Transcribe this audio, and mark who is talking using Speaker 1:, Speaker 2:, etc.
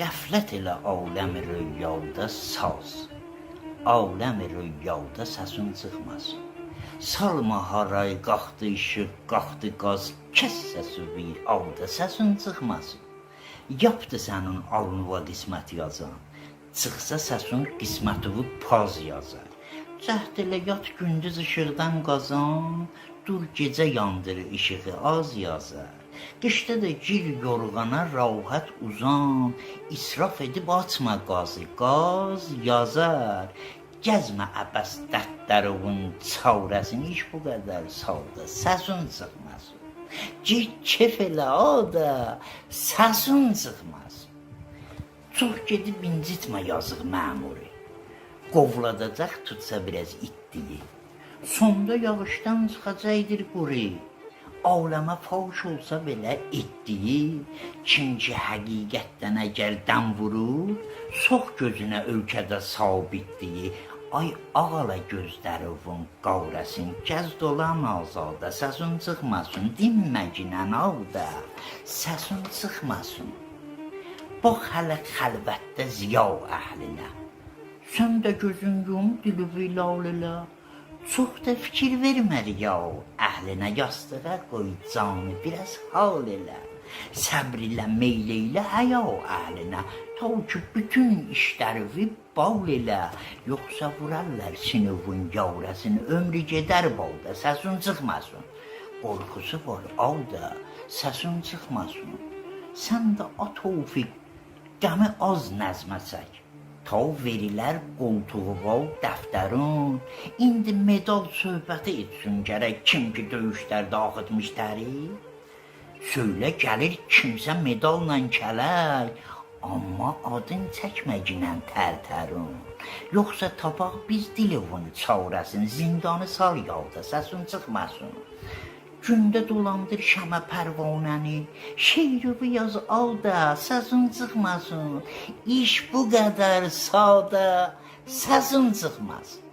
Speaker 1: Qəflət elə aləmi rüyada saz. Aləmi rüyada səsin çıxmasın. Salma haray qalxdı işıq, qalxdı qaz, kəs səsi bir alda səsin çıxmasın. Yapdı sənin alnıva qismət yazan. Çıxsa səsin qismətivi paz yazar. Cəhd elə yat gündüz işıqdan qazan, dur gecə yandır işığı az yazar. Qışda da gir yorğana rahat uzan, israf edib açma qazı, qaz yazar. Gəzmə əbəs dərdlərin çarəsini iş bu qədər salda, səsin çıxmasın. Gir kef elə o da, səsin çıxmasın. Çox gedib incitmə yazıq məmuru. Qovladacaq tutsa biraz itdiyi. Sonda yağışdan çıxacaqdır quru. Aləmə fauş olsa belə etdiyi, çünki həqiqətdən əgər dəm vurur, sox gözünə ölkədə sabitliyi. Ay ağala gözlərin qavrəsin, gəz dolan azadə, səsin çıxmasın, dinməginən alda, səsin çıxmasın. Bax hələ xəlvətdə ziya əhlinə. Sən də gözün yum dilüvi lalələ. Çox da fikir verməli ya əhlinə yastığa qoy canı biraz hal elə. Səbr ilə meyl elə həya əhlinə. Ta ki bütün işləri bal elə. Yoxsa vurarlar sinifin yavrasını ömrü gedər balda səsin çıxmasın. Qorxusu var alda səsin çıxmasın. Sən də at tofiq az nəzmə. Ta verilər qoltuğu val dəftərin. İndi medal söhbəti etsin gərək kim ki döyüşlərdə axıtmış təri. Söylə gəlir kimsə medalla kələk, amma adın çəkməginən tərtərin. Yoxsa tapaq biz dilivin çarəsini zindanı sal yalda səsin çıxmasın. Gündə dolandır şəmə pərvanəni, şeiri yaz alda, səsin çıxmasın. İş bu qədər sadə, səsin çıxmasın.